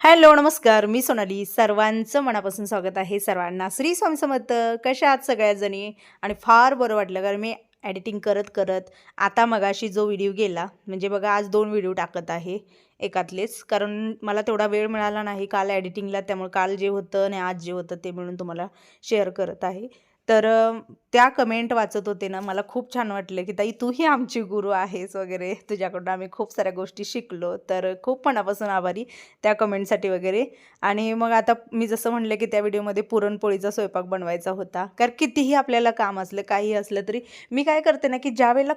Hello नमस्कार. मी सोनाली. सर्वांचं मनापासून स्वागत आहे. सर्वांना श्री स्वामी समर्थ. कशा आहात सगळ्याजणी? आणि फार बरं वाटलं कारण मी एडिटिंग करत करत आता मगाशी जो व्हिडिओ गेला म्हणजे बघा आज दोन व्हिडिओ टाकत आहे एकातलेच. कारण मला तेवढा वेळ मिळाला नाही काल एडिटिंगला त्यामुळे काल जे होतं आणि आज जे होतं ते मिळून तुम्हाला शेअर करत आहे. तर त्या कमेंट वाचत होते ना मला खूप छान वाटलं की ताई तूही आमची गुरु आहेस वगैरे. तुझ्याकडून आम्ही खूप साऱ्या गोष्टी शिकलो. तर खूप मनापासून आभारी त्या कमेंटसाठी वगैरे. आणि मग आता मी जसं म्हणलं की त्या व्हिडिओमध्ये पुरणपोळीचा स्वयंपाक बनवायचा होता. कारण कितीही आपल्याला काम असलं काही असलं तरी मी काय करते ना की ज्या वेळेला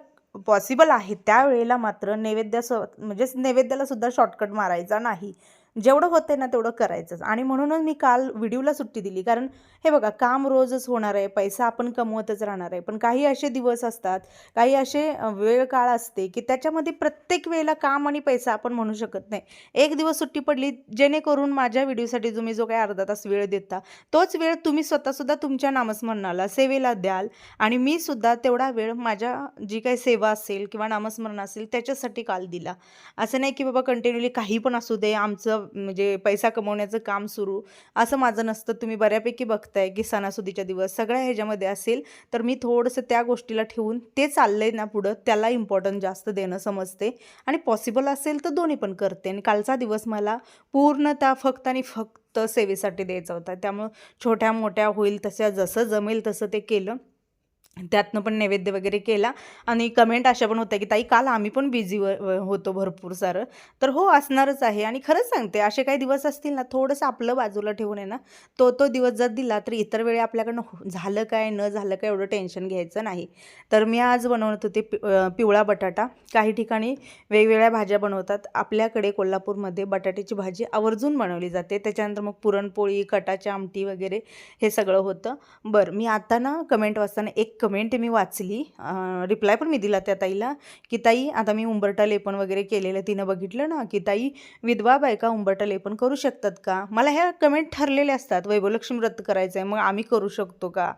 पॉसिबल आहे त्यावेळेला मात्र नैवेद्यास म्हणजेच नैवेद्याला सुद्धा शॉर्टकट मारायचा नाही. जेवढं होते ना तेवढं करायचंच. आणि म्हणूनच मी काल व्हिडिओला सुट्टी दिली. कारण हे बघा काम रोजच होणार आहे पैसा आपण कमवतच राहणार आहे. पण काही असे दिवस असतात काही असे वेळ काळ असते की त्याच्यामध्ये प्रत्येक वेळेला काम आणि पैसा आपण म्हणू शकत नाही. एक दिवस सुट्टी पडली जेणेकरून माझ्या व्हिडिओसाठी तुम्ही जो काही अर्धा तास वेळ देता तोच वेळ तुम्ही स्वतःसुद्धा तुमच्या नामस्मरणाला सेवेला द्याल. आणि मी सुद्धा तेवढा वेळ माझ्या जी काही सेवा असेल किंवा नामस्मरण असेल त्याच्यासाठी काल दिला. असं नाही की बाबा कंटिन्युअली काही पण असू दे आमचं म्हणजे पैसा कमवण्याचं काम सुरू असं माझं नसतं. तुम्ही बऱ्यापैकी बघताय की सणासुदीच्या दिवस सगळ्या ह्याच्यामध्ये असेल तर मी थोडंसं त्या गोष्टीला ठेवून ते चाललंय ना पुढं त्याला इम्पॉर्टन्स जास्त देणं समजते. आणि पॉसिबल असेल तर दोन्ही पण करते. आणि कालचा दिवस मला पूर्णतः फक्त आणि फक्त सेवेसाठी द्यायचा होता. त्यामुळं छोट्या मोठ्या होईल तशा जसं जमेल तसं ते केलं. त्यातनं पण नैवेद्य वगैरे केला. आणि कमेंट अशा पण होत्या की ताई काल आम्ही पण बिझी होतो भरपूर सारं. तर हो असणारच आहे. आणि खरंच सांगते असे काही दिवस असतील ना थोडंसं आपलं बाजूला ठेवून आहे ना तो तो दिवस जर दिला तर इतर वेळी आपल्याकडनं हो- झालं काय न झालं काय एवढं टेन्शन घ्यायचं नाही. तर मी आज बनवत होते पि पिवळा बटाटा. काही ठिकाणी वेगवेगळ्या भाज्या बनवतात. आपल्याकडे कोल्हापूरमध्ये बटाट्याची भाजी आवर्जून बनवली जाते. त्याच्यानंतर मग पुरणपोळी कटाची आमटी वगैरे हे सगळं होतं. बरं मी आता ना कमेंट वाचताना एक कमेंट मी वाचली. रिप्लाय पण मी दिला त्या ताईला की ताई आता मी उंबरटा लेपन वगैरे केलेलं तिनं बघितलं ना की ताई विधवा बायका उंबरटा लेपन करू शकतात का? मला ह्या कमेंट ठरलेले असतात वैभवलक्ष्मी व्रत करायचं आहे मग आम्ही करू शकतो का?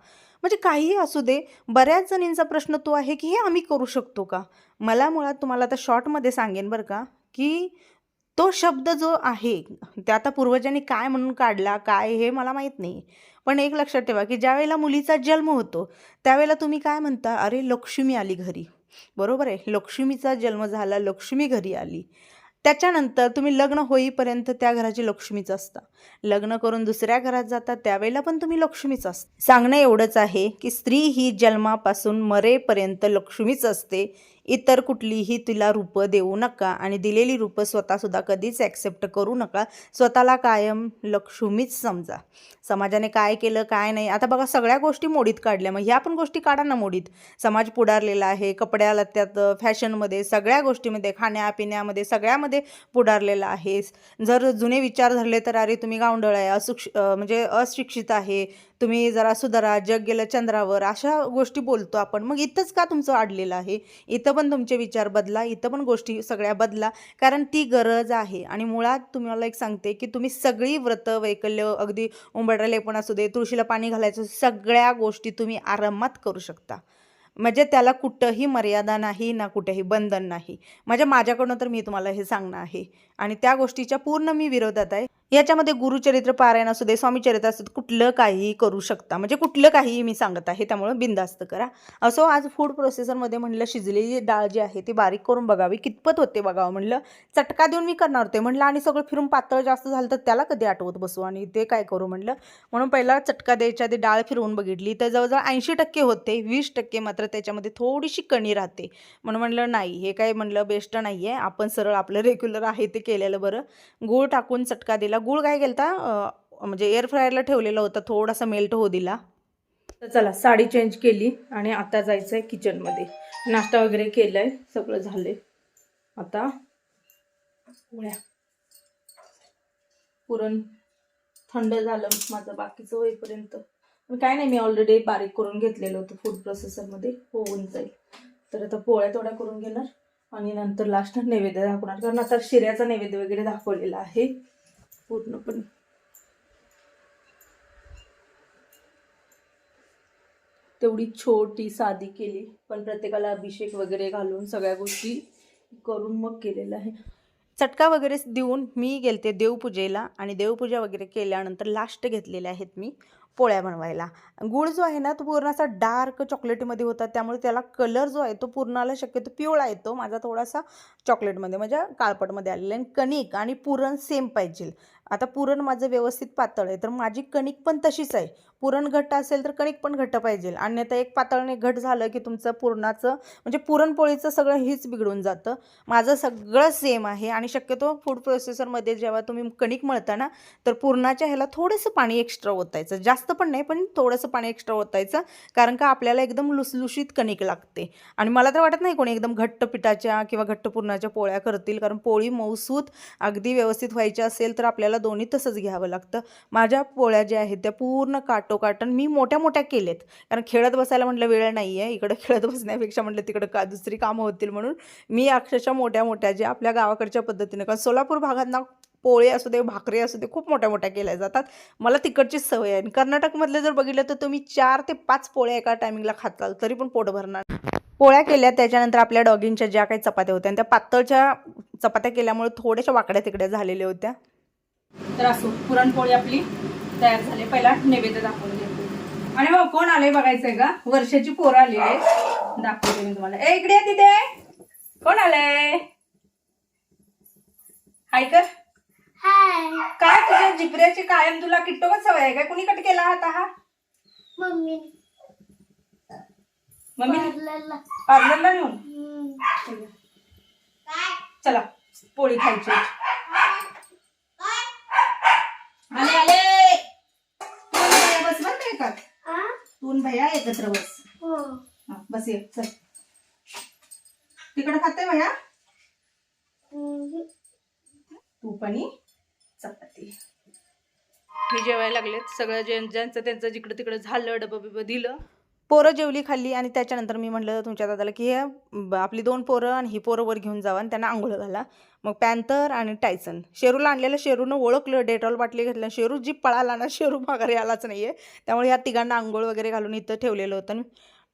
म्हणजे काहीही असू दे बऱ्याच जणींचा प्रश्न तो आहे की हे आम्ही करू शकतो का? मला मुळात तुम्हाला आता शॉर्टमध्ये सांगेन बरं का की तो शब्द जो आहे त्या आता पूर्वजांनी काय म्हणून काढला काय हे मला माहीत नाही. पण एक लक्षात ठेवा की ज्यावेळेला मुलीचा जन्म होतो त्यावेळेला तुम्ही काय म्हणता? अरे लक्ष्मी आली घरी. बरोबर आहे. लक्ष्मीचा जन्म झाला लक्ष्मी घरी आली. त्याच्यानंतर तुम्ही लग्न होईपर्यंत त्या घराची लक्ष्मीच असता. लग्न करून दुसऱ्या घरात जाता त्यावेळेला पण तुम्ही लक्ष्मीच असता. सांगणं एवढंच आहे की स्त्री ही जन्मापासून मरेपर्यंत लक्ष्मीच असते. इतर कुठलीही तिला रूपं देऊ नका आणि दिलेली रूपं स्वतःसुद्धा कधीच ॲक्सेप्ट करू नका. स्वतःला कायम लक्ष्मीच समजा. समाजाने काय केलं काय नाही. आता बघा सगळ्या गोष्टी मोडीत काढल्या. मग ह्या पण गोष्टी काढा ना मोडीत. समाज पुढारलेला आहे कपड्याला त्यात फॅशनमध्ये सगळ्या गोष्टीमध्ये खाण्यापिण्यामध्ये सगळ्यामध्ये पुढारलेला आहे. जर जुने विचार धरले तर अरे तुम्ही गावंढळ आहे असुक्ष म्हणजे अशिक्षित आहे तुम्ही जरा सुधारा जग गेलं चंद्रावर अशा गोष्टी बोलतो आपण. मग इथंच का तुमचं अडलेलं आहे? इथं पण तुमचे विचार बदला इथं पण गोष्टी सगळ्या बदला. कारण ती गरज आहे. आणि मुळात तुम्हाला एक सांगते की तुम्ही सगळी व्रत वैकल्य अगदी उंबरटा लेपण असू दे तुळशीला पाणी घालायचं सगळ्या गोष्टी तुम्ही आरामात करू शकता. म्हणजे त्याला कुठंही मर्यादा नाही ना कुठेही बंधन नाही. म्हणजे माझ्याकडून तर मी तुम्हाला हे सांगणं आहे. आणि त्या गोष्टीच्या पूर्ण मी विरोधात आहे. याच्यामध्ये गुरुचरित्र पारायण असू दे स्वामीचरित्र असू दे कुठलं काहीही करू शकता. म्हणजे कुठलं काहीही मी सांगत आहे त्यामुळं बिंदास्त करा. असो आज फूड प्रोसेसरमध्ये म्हणलं शिजलेली डाळ जी आहे ती बारीक करून बघावी. कितपत होते बघावं म्हणलं चटका देऊन मी करणार होते. म्हणलं आणि सगळं फिरून पातळ जास्त झालं तर त्याला कधी आठवत बसू? आणि ते काय करू म्हणलं म्हणून पहिला चटका द्यायच्या आधी डाळ फिरवून बघितली. तर जवळजवळ ऐंशी टक्के होते वीस टक्के मात्र त्याच्यामध्ये थोडीशी कणी राहते. म्हणून म्हणलं नाही हे काय म्हणलं बेस्ट नाही आहे आपण सरळ आपलं रेग्युलर आहे ते केलेलं बरं. गूळ टाकून चटका दिला. गूळ काय केलता? म्हणजे एअर फ्रायरला ठेवलेला होता थोडासा मेल्ट हो दिला. तर चला साडी चेंज केली आणि आता जायचं आहे किचनमध्ये नाश्ता वगैरे केला आहे सगळं झालं आता पोळ्या पुरण थंड झालं माझं बाकीचं होईपर्यंत. पण काय नाही मी ऑलरेडी बारीक करून घेतलेलं होतं फूड प्रोसेसरमध्ये होऊन जाईल. तर आता पोळ्या थोड्या करून घेणार आणि नंतर लास्ट नैवेद्य दाखवणार. कारण आता शिऱ्याचा नैवेद्य वगैरे दाखवलेला आहे. पूर्णपणे तेवढी छोटी साधी केली पण प्रत्येकाला अभिषेक वगैरे घालून सगळ्या गोष्टी करून मग केलेलं आहे. चटका वगैरे देऊन मी गेलते देवपूजेला आणि देवपूजा वगैरे केल्यानंतर लास्ट घेतलेले आहेत मी पोळ्या बनवायला. गुळ जो आहे ना तो पूर्ण असा डार्क चॉकलेटमध्ये होता त्यामुळे त्याला कलर जो आहे तो पूर्णाला शक्यतो पिवळा येतो. माझा थोडासा चॉकलेटमध्ये म्हणजे काळपटमध्ये आलेला आहे. आणि कणिक आणि पुरण सेम पाहिजे. आता पुरण माझं व्यवस्थित पातळ आहे तर माझी कणिक पण तशीच आहे. पुरण घट्ट असेल तर कणिक पण घट्ट पाहिजे. अन्यथा एक पातळने घट झालं की तुमचं पुरणाचं म्हणजे पुरणपोळीचं सगळं हीच बिघडून जातं. माझं सगळं सेम आहे आणि शक्यतो फूड प्रोसेसरमध्ये जेव्हा तुम्ही कणिक मळता ना तर पुरणाच्या ह्याला थोडंसं पाणी एक्स्ट्रा ओतायचं. जास्त पण नाही पण थोडंसं पाणी एक्स्ट्रा ओतायचं कारण का आपल्याला एकदम लुसलुशीत कणिक लागते. आणि मला तर वाटत नाही कोणी एकदम घट्ट पिठाच्या किंवा घट्ट पुरणाच्या पोळ्या करतील कारण पोळी मौसूत अगदी व्यवस्थित व्हायची असेल तर आपल्याला दोन्ही तसंच घ्यावं लागतं. माझ्या पोळ्या ज्या आहेत त्या पूर्ण काटोकाटन मी मोठ्या मोठ्या केलेत. कारण खेळत बसायला म्हटलं वेळ नाही आहे इकडं खेळत बसण्यापेक्षा म्हटलं तिकडं का दुसरी कामं होतील म्हणून मी अक्षरशः मोठ्या मोठ्या ज्या आपल्या गावाकडच्या पद्धतीनं कारण सोलापूर भागात ना पोळे असू दे भाकरी असू दे खूप मोठ्या मोठ्या केल्या जातात. मला तिकडचीच सवय आहे. आणि कर्नाटकमधले जर बघितलं तर तुम्ही चार ते पाच पोळ्या एका टायमिंगला खाताल तरी पण पोट भरणार पोळ्या केल्या त्याच्यानंतर आपल्या डॉगिंगच्या ज्या काही चपात्या होत्या आणि त्या पातळच्या चपात्या केल्यामुळे थोड्याशा वाकड्या तिकड्या झालेल्या होत्या. तर असो पुरणपोळी आपली. तयार झाली. पहिला नैवेद्य दाखवून घेतो आणि मग कोण आले बघायचंय का? वर्षाची पोरं आलेली आहे दाखवते मी तुम्हाला. ए इकडे तिथे. कोण आलंय? हाय कर. काय तुझ्या जिपऱ्याची कायम तुला किट्टोकच सवय आहे काय? कुणी कट केला हात हा मम्मी. मम्मी? पार्लरला. नेऊन. चला पोळी खायची. आले आले? भैया बस बरं का एकात आ? तू आणि भैया एकत्र बस हो. हा, बस ये चल. तिकडे खाते भैया. तूप आणि चपाती. हे जेवायला लागलेत. सगळं जे ज्यांचं त्यांचं जिकडं तिकडं झालं डबं बिबं दिलं पोरं जेवली खाल्ली आणि त्याच्यानंतर मी म्हटलं तुमच्या दादाला की हे आपली दोन पोरं आणि ही पोरं वर घेऊन जावा आणि त्यांना आंघोळ घाला. मग पॅन्थर आणि टायसन. शेरूला आणलेलं शेरूनं ओळखलं डेटॉल बाटली घेतलं शेरू जी पळाला ना शेरू माघारी आलाच नाही आहे त्यामुळे ह्या तिघांना आंघोळ वगैरे घालून इथं ठेवलेलं होतं. आणि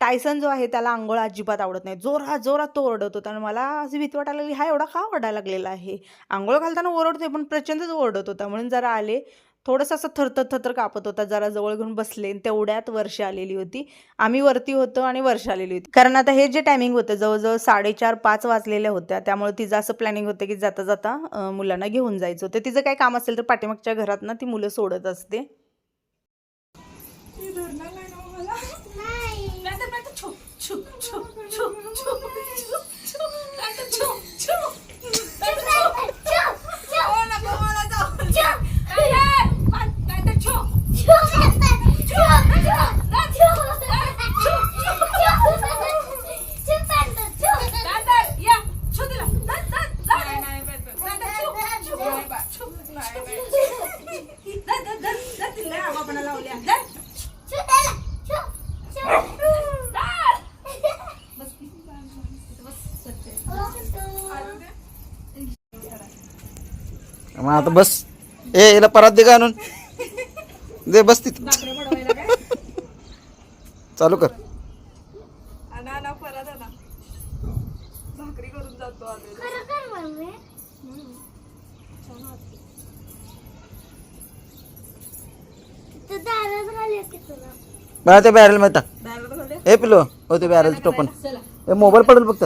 टायसन जो आहे त्याला आंघोळ अजिबात आवडत नाही. जोरात जोरात तो ओरडत होता आणि मला अशी भीती वाटायला लागली हा एवढा का ओरडायला लागलेला आहे? आंघोळ घालताना ओरडतोय पण प्रचंडच ओरडत होता. म्हणून जरा आले. थोडंसं असं थरथर थरथर कापत होता. जरा जवळ घेऊन बसले तेवढ्यात वर्ष आलेली होती. आम्ही वरती होतो आणि वर्ष आलेली होती. कारण आता हे जे टायमिंग होतं जवळजवळ साडेचार पाच वाजलेल्या होत्या. त्यामुळे तिचं असं प्लॅनिंग होतं की जाता जाता मुलांना घेऊन जायचं होतं. तिचं काही काम असेल तर पाठीमागच्या घरात ना ती मुलं सोडत असते. आता बस. ए याला परात दे का आणून? दे बस तिथं. चालू कर. खरोखर मम्मी. तू दारात घालूया की तुला. बघा ते बॅरलमध्ये टाक. ए पिलो. हो ते बॅरल टोपण. ए मोबाईल पडेल फक्त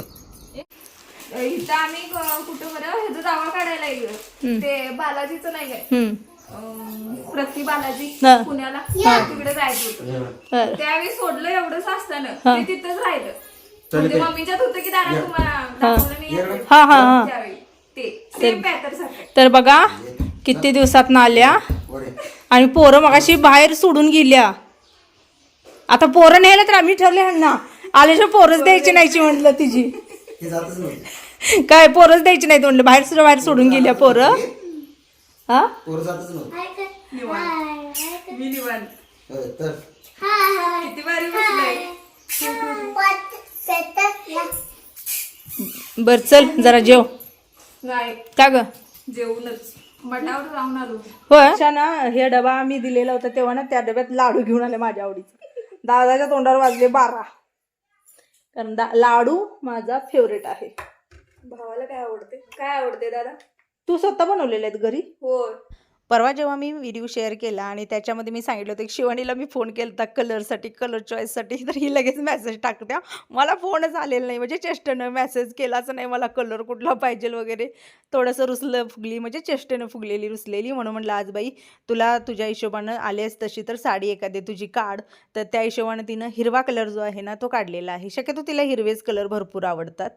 इथं आम्ही कुठं बरं ह्याचा दावा काढायला गेलो ते बालाजीचं नाही काय प्रति बालाजी. पुण्याला. तिकडे जायचं होतं. त्यावेळी सोडलं एवढंच असताना ते तिथंच राहिलं. म्हणजे मम्मीच्यात होतं की दादा तुम्हाला. हा. हा हा तर बघा किती दिवसात ना आल्या आणि पोरं मगाशी बाहेर सोडून गेल्या. आता पोरं न्यायला तर आम्ही ठरले ह्यांना. आल्याशिवाय पोरच द्यायची नाहीची म्हटलं तिची. काय पोरच द्यायची नाही म्हटलं बाहेर सुद्धा बाहेर सोडून गेल्या पोरं. हा? मी निवांत. किती भारी बसलंय बर चल जरा जेव. नाही. का ग? जेवूनच. मठावर जाऊन आलो. होय? ना हे डबा आम्ही दिलेला होता तेव्हा ना त्या डब्यात लाडू घेऊन आले माझ्या आवडीचे. दादाच्या तोंडावर वाजले बारा. कारण दा लाडू माझा फेवरेट आहे. भावाला काय आवडते? काय आवडते दादा? तू स्वतः बनवलेले आहेत घरी? होय. परवा जेव्हा मी व्हिडिओ शेअर केला आणि त्याच्यामध्ये मी सांगितलं होतं की शिवानीला मी फोन केला होता कलरसाठी कलर चॉईससाठी तर ही लगेच मेसेज टाकत्या. मला फोनच आलेला नाही म्हणजे चेष्टेनं मेसेज केलाच नाही मला कलर कुठला पाहिजे वगैरे. थोडंसं रुसलं फुगली म्हणजे चेष्टेनं फुगलेली रुसलेली म्हणून म्हटलं आज बाई तुला तुझ्या हिशोबानं आलेस तशी तर साडी एखादी तुझी काढ. तर त्या हिशोबानं तिनं हिरवा कलर जो आहे ना तो काढलेला आहे. शक्यतो तिला हिरवेच कलर भरपूर आवडतात.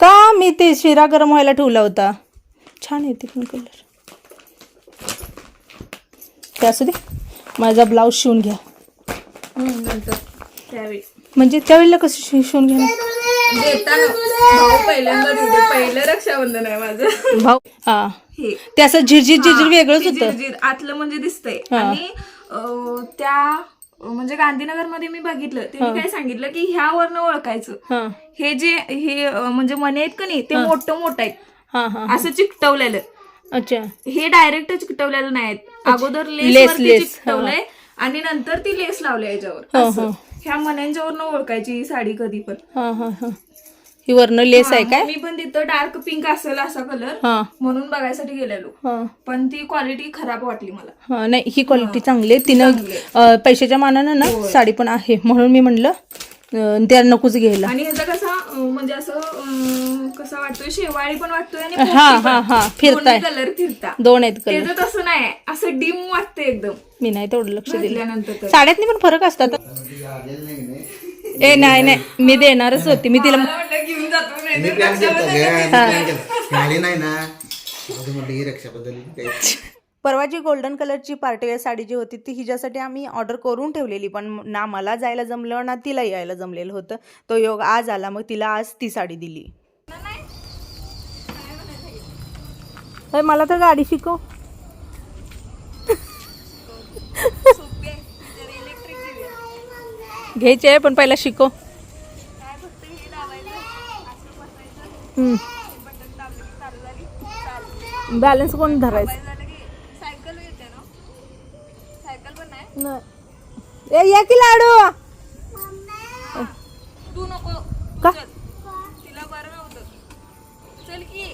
का मी ते शिरा गरम व्हायला ठेवला होता? छान येते पण कलर ते असू दे. माझा ब्लाऊज शिवून घ्या. म्हणजे त्यावेळेला कसं शि- शिवून घ्या देताना. भाऊ पहिल्यांदा देते पहिलं रक्षाबंधन आहे माझं. भाऊ हा. ते असं झिरझिर झिरझिर वेगळंच ते होतं. आतलं म्हणजे दिसतंय. आणि त्या म्हणजे गांधीनगरमध्ये मी बघितलं त्यांनी काय सांगितलं की ह्यावरनं ओळखायचं. हा. हे जे हे म्हणजे मने आहेत का नाही ते मोठं मोठं आहेत. हा हा असं चिकटवलेलं. अच्छा. हे डायरेक्ट चिकटवलेलं नाहीत अगोदर लेस, चिकटवलंय आणि नंतर ती लेस लावली याच्यावर. हो, असं. ह्या मण्यांच्यावरनं ओळखायची ही साडी कधी पण हा वरनं लेस आहे काय? मी पण तिथं डार्क पिंक असेल असा कलर म्हणून बघायसाठी गेलेलो. पण ती क्वालिटी खराब वाटली मला. नाही ही क्वालिटी चांगली आहे. तिनं पैशाच्या मानानं ना साडी पण आहे म्हणून मी म्हणलं त्या नकोच घ्यायला. आणि ह्याचा कसा म्हणजे असं कसा वाटतोय? शेवाळी पण वाटतोय आणि हा हा हा फिरताय. कलर फिरता. दोन आहेत कलर तसं नाही असं डिम वाटतंय एकदम. मी नाही तेवढं लक्ष दिलं. घातल्यानंतर तर. साड्यातनी पण फरक असतात. ए नाही नाही मी देणारच होती. मी तिला मी नाही ना. म्हटलं ही रक्षाबद्दल परवा जी गोल्डन कलरची पार्टीवेअर साडी जी होती ती हिच्यासाठी आम्ही ऑर्डर करून ठेवलेली. पण ना मला जायला जमलं ना तिला यायला जमलेलं होतं. तो योग आज आला मग तिला आज ती साडी दिली. अरे मला तर गाडी शिकव. घ्यायची आहे पण पहिला शिकव. बॅलन्स कोण धरायचं? सायकल येते ना सायकल पण नाही. ए या की लाडू? तू नको का चल तिला बरं नव्हतं चल की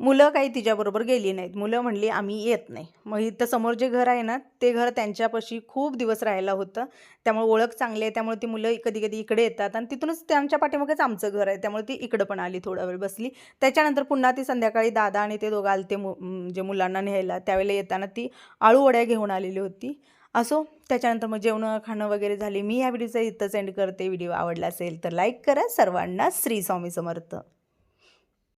मुलं काही तिच्याबरोबर गेली नाहीत. मुलं म्हणली आम्ही येत नाही. मग इथं समोर जे घर आहे ना ते घर त्यांच्यापाशी खूप दिवस राहायला होतं. त्यामुळे ओळख चांगली आहे. त्यामुळे ती मुलं कधी कधी इकडे येतात आणि तिथूनच त्यांच्या पाठीमागेच आमचं घर आहे. त्यामुळे ती इकडं पण आली थोडा वेळ बसली. त्याच्यानंतर पुन्हा ती संध्याकाळी दादा आणि ते दोघं आलते मु जे मुलांना न्यायला. त्यावेळेला येताना ती आळू वड्या घेऊन आलेली होती. असो त्याच्यानंतर मग जेवणं खाणं वगैरे झाली. मी या व्हिडिओचा इथं सेंड करते. व्हिडिओ आवडला असेल तर लाईक करा. सर्वांना श्री स्वामी समर्थ.